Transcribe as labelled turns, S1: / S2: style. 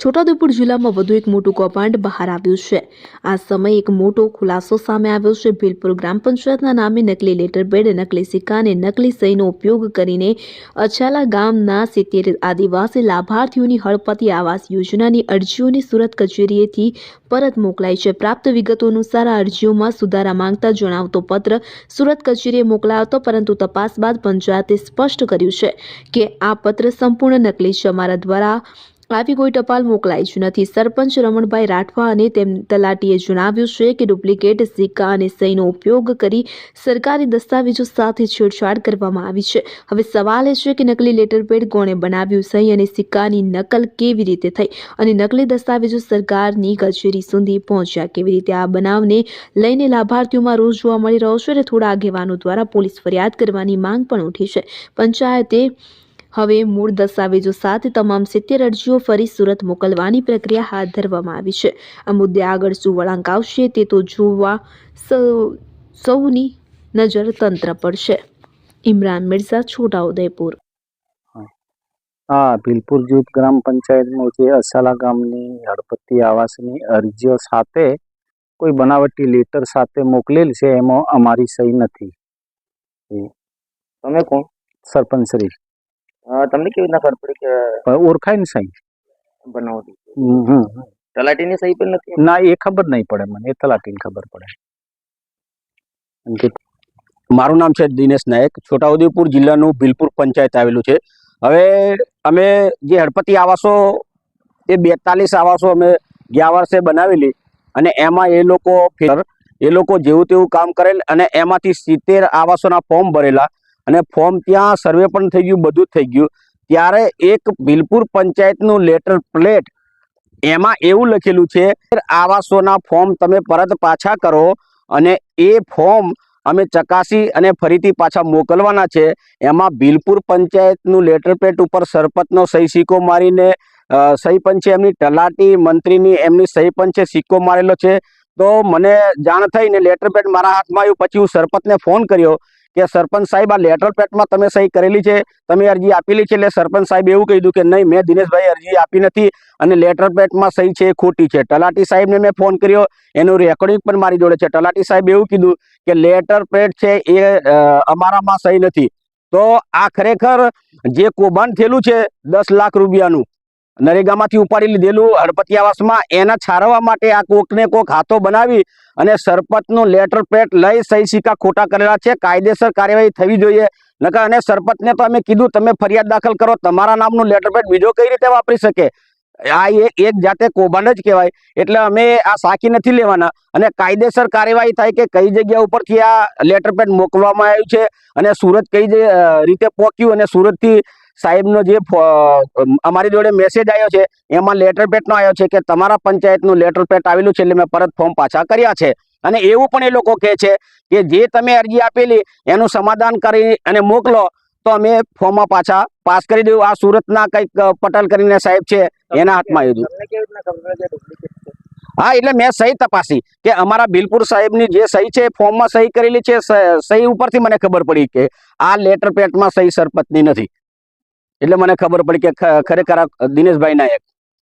S1: છોટાઉદેપુર જિલ્લામાં વધુ એક મોટું કૌભાંડ બહાર આવ્યું છે. આ સમયે એક મોટો ખુલાસો સામે આવ્યો છે. ભીલપુર ગ્રામ પંચાયતના નામે નકલી લેટર બેડ નકલી સિક્કા અને નકલી સહીનો ઉપયોગ કરીને અછાલા ગામના સિત્તેર આદિવાસી લાભાર્થીઓની હળપતિ આવાસ યોજનાની અરજીઓની સુરત કચેરીએથી પરત મોકલાઈ છે. પ્રાપ્ત વિગતો અનુસાર આ અરજીઓમાં સુધારા માંગતા જણાવતો પત્ર સુરત કચેરીએ મોકલાયો હતો પરંતુ તપાસ બાદ પંચાયતે સ્પષ્ટ કર્યું છે કે આ પત્ર સંપૂર્ણ નકલી છે. અમારા દ્વારા આવી કોઈ ટપાલ મોકલાઈ નથી. સરપંચ રમણભાઈ રાઠવા અને તેમ તલાટીએ જણાવ્યું છે કે ડુપ્લિકેટ સિક્કા અને સહીનો ઉપયોગ કરી સરકારી દસ્તાવેજો સાથે છેડછાડ કરવામાં આવી છે. હવે સવાલ એ છે કે નકલી લેટર પેડ કોણે બનાવ્યું? સહી અને સિક્કાની નકલ કેવી રીતે થઈ? અને નકલી દસ્તાવેજો સરકારની કચેરી સુધી પહોંચ્યા કેવી રીતે? આ બનાવને લઈને લાભાર્થીઓમાં રોષ જોવા મળી રહ્યો છે અને થોડા આગેવાનો દ્વારા પોલીસ ફરિયાદ કરવાની માંગ પણ ઉઠી છે. પંચાયતે હવે મૂળ દસ્તાવેજો સાથે તમામ સિત્તેર અરજીઓ ફરી સુરત મોકલવાની પ્રક્રિયા હાથ ધરવામાં આવી છે. આ મુદ્દે આગળ શું વળાંક આવશે તે તો જોવા સૌની નજર તંત્ર પર છે. ઇમરાન મિર્ઝા છોટાઉદેપુર
S2: હા, ભીલપુર જૂથ ગ્રામ પંચાયતનું જે અસાલા ગામની હળપતિ આવાસની અરજીઓ સાથે કોઈ બનાવટી લેટર સાથે મોકલેલ છે, એમાં અમારી સહી નથી.
S3: તમે કોણ?
S2: સરપંચ શ્રી.
S3: તમને કેવી રીતના ખબર પડી કે
S2: ઓળખાય ને સાહેબ.
S3: બનાવટી
S2: હમ.
S3: તલાટીની સહી પણ નથી
S2: ના એ ખબર નહીં પડે મને. એ તલાટીની ખબર પડે.
S4: મારું નામ છે દિનેશ નાયક. છોટાઉદેપુર જિલ્લાનું ભીલપુર પંચાયત આવેલું છે. હવે અમે જે હળપતિ આવાસો એ બેતાલીસ આવાસો અમે ગયા વર્ષે બનાવેલી અને એમાં એ લોકો એ લોકો જેવું તેવું કામ કરેલ અને એમાંથી સિત્તેર આવાસોના ફોર્મ ભરેલા અને ફોર્મ ત્યાં સર્વે પણ થઈ ગયું, બધું થઈ ગયું. ત્યારે એક ભીલપુર પંચાયતનું લેટર પ્લેટ એમાં એવું લખેલું છે, આવાસોના ફોર્મ તમે પરત પાછા કરો અને એ ફોર્મ અમે ચકાસી અને ફરીથી પાછા મોકલવાના છે. એમાં ભીલપુર પંચાયતનું લેટર પ્લેટ ઉપર સરપંચનો સહી સિક્કો મારીને સહી પણ છે એમની તલાટી મંત્રીની એમની સહી પણ છે સિક્કો મારેલો છે. તો મને જાણ થઈને લેટર પેડ મારા હાથમાં આવ્યું, પછી હું સરપંચને ફોન કર્યો. કે સરપંચ સાહેબ આ લેટર પેડમાં તમે સહી કરેલી છે, તમે અરજી આપેલી છે, એટલે સરપંચ સાહેબ એવું કીધું કે નહીં, મેં દિનેશભાઈ અરજી આપી નથી અને લેટર પેટમાં સહી છે એ ખોટી છે. તલાટી સાહેબને મેં ફોન કર્યો, એનું રેકોર્ડિંગ પણ મારી જોડે છે. તલાટી સાહેબ એવું કીધું કે લેટર પેટ છે એ અમારામાં સહી નથી. તો આ ખરેખર જે કૌભાંડ થયેલું છે દસ લાખ રૂપિયાનું નરેગામાંથી ઉપાડી લીધેલું હળપતિ આવાસમાં એના છારવા માટે આ કોકને કોક હાથો બનાવી અને સરપંચનું લેટર પેટ લઈ સહી સિક્કા ખોટા કરેલા છે. કાયદેસર કાર્યવાહી થવી જોઈએ. નકર અને સરપંચને તો અમે કીધું, તમે ફરિયાદ દાખલ કરો. તમારા નામનું લેટર પેડ બીજો કઈ રીતે વાપરી શકે? આ એક જાતે કૌભાંડ જ કહેવાય. એટલે અમે આ સાકી નથી લેવાના. અને કાયદેસર કાર્યવાહી થાય કે કઈ જગ્યા ઉપરથી આ લેટર પેડ મોકલવામાં આવ્યું છે અને સુરત કઈ રીતે પહોંચ્યું અને સુરતથી સાહેબનો જે અમારી જોડે મેસેજ આવ્યો છે એમાં લેટર પેટનો આવ્યો છે કે તમારા પંચાયતનું લેટર પેટ આવેલું છે એટલે મેં પરત ફોર્મ પાછા કર્યા છે. અને એવું પણ એ લોકો કહે છે કે જે તમે અરજી આપેલી એનું સમાધાન કરી અને મોકલો તો અમે ફોર્મમાં પાછા પાસ કરી દઉં. આ સુરતના કંઈક પટેલ કરીને સાહેબ છે એના હાથમાં આવ્યું
S3: ડુપ્લિકેટ છે?
S4: હા એટલે મેં સહી તપાસી કે અમારા બિલપુર સાહેબની જે સહી છે ફોર્મમાં સહી કરેલી છે સહી ઉપરથી મને ખબર પડી કે આ લેટર પેટમાં સહી સરપતની નથી. એટલે મને ખબર પડી કે ખરેખર આ દિનેશભાઈ નાયક